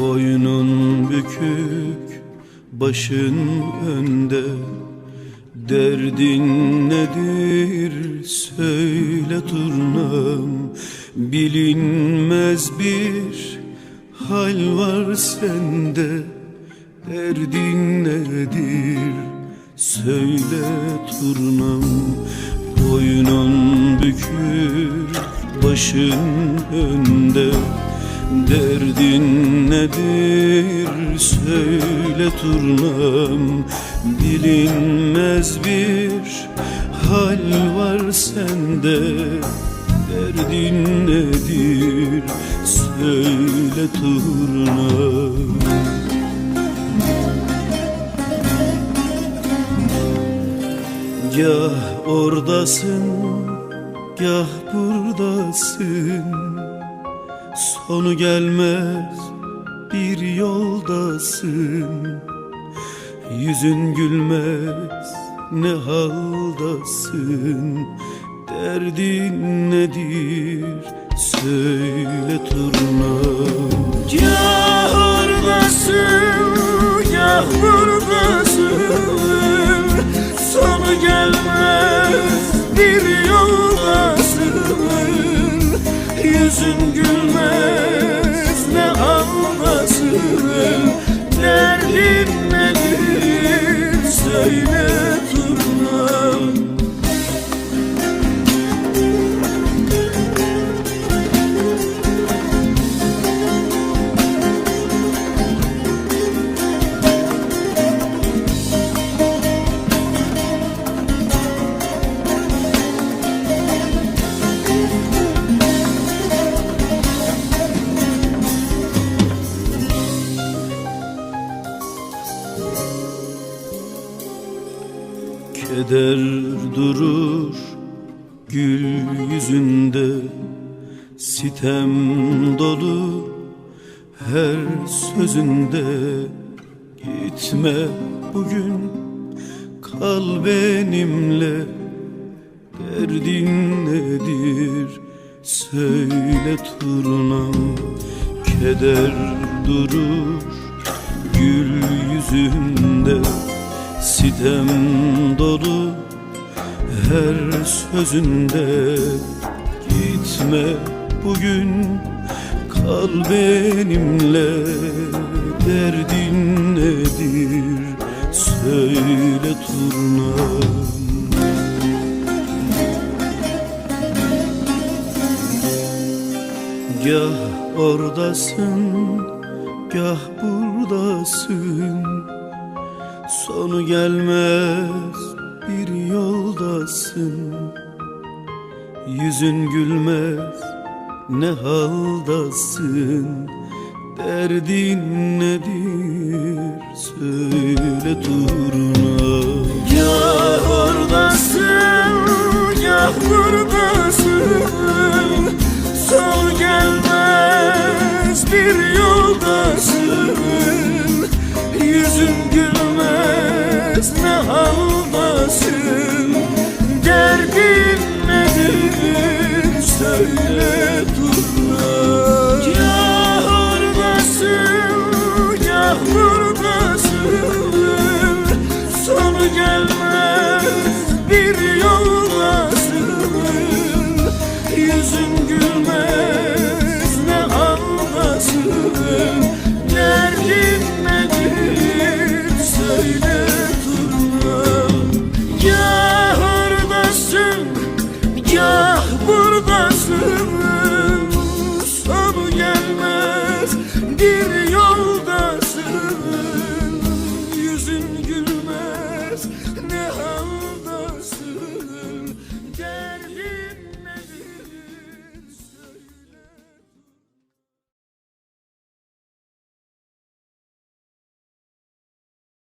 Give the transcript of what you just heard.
Boynun bükük, başın önde. Derdin nedir? Söyle turnam. Bilinmez bir hal var sende. Derdin nedir? Söyle turnam. Boynun bükür başın önde. Derdin nedir? Söyle turnam Bilinmez bir hal var sende. Derdin nedir? Söyle turnam Gah oradasın, gah buradasın Sonu gelmez bir yoldasın. Yüzün gülmez ne haldasın? Derdin nedir? Söyle turnam Gah oradasın, gah buradasın Derdin nedir? Söyle Keder durur gül yüzünde. Sitem dolu her sözünde. Gitme bugün kal benimle. Derdin nedir? Söyle turnam. Keder durur gül yüzünde Sitem dolu her sözünde. Gitme bugün kal benimle. Derdin nedir? Söyle turnam Gah oradasın, gah buradasın Sonu gelmez bir yoldasın. Yüzün gülmez ne haldasın? Derdin nedir? Söyle turna Gah oradasın, gah buradasın. Son gelmez bir yoldasın. Yüzün gülmez ne haldasın Derdin nedir? Söyle durma. Gah oradasın, gah buradasın. Sonu gelmez bir yoldasın. Yüzün gülmez gelmez. Bir yoldasın